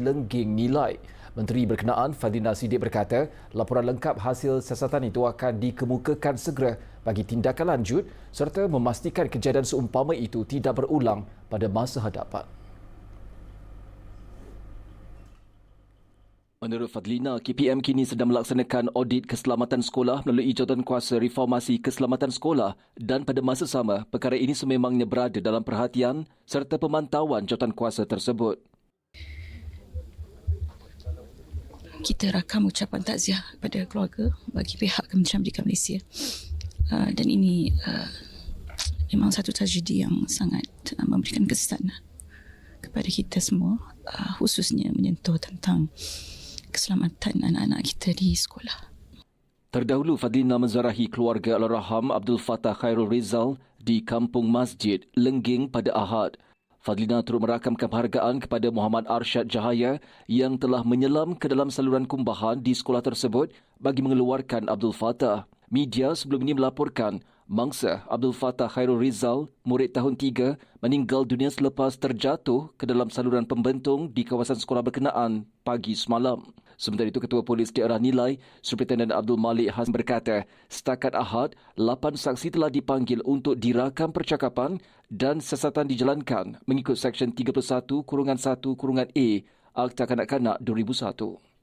lengging nilai. Menteri berkenaan Fadlina Sidik berkata, laporan lengkap hasil siasatan itu akan dikemukakan segera bagi tindakan lanjut serta memastikan kejadian seumpama itu tidak berulang pada masa hadapan. Menurut Fadlina, KPM kini sedang melaksanakan audit keselamatan sekolah melalui jawatan kuasa reformasi keselamatan sekolah dan pada masa sama, perkara ini sememangnya berada dalam perhatian serta pemantauan jawatan kuasa tersebut. Kita rakam ucapan takziah kepada keluarga bagi pihak Kementerian Pendidikan Malaysia. Uh, dan ini uh, memang satu tragedi yang sangat uh, memberikan kesan kepada kita semua, uh, khususnya menyentuh tentang keselamatan anak-anak kita di sekolah. Terdahulu, Fadlina menzarahi keluarga Al-Raham Abdul Fattah Khairul Rizal di Kampung Masjid, Lengging pada Ahad. Fadlina turut merakamkan penghargaan kepada Muhammad Arsyad Jahaya yang telah menyelam ke dalam saluran kumbahan di sekolah tersebut bagi mengeluarkan Abdul Fattah. Media sebelum ini melaporkan mangsa Abdul Fattah Khairul Rizal, murid tahun 3, meninggal dunia selepas terjatuh ke dalam saluran pembentung di kawasan sekolah berkenaan pagi semalam. Sementara itu, Ketua Polis Daerah Nilai, Superintendent Abdul Malik Hassan berkata, setakat Ahad, lapan saksi telah dipanggil untuk dirakam percakapan dan siasatan dijalankan mengikut Seksyen 31 Kurungan 1 Kurungan A Akta Kanak-Kanak 2001.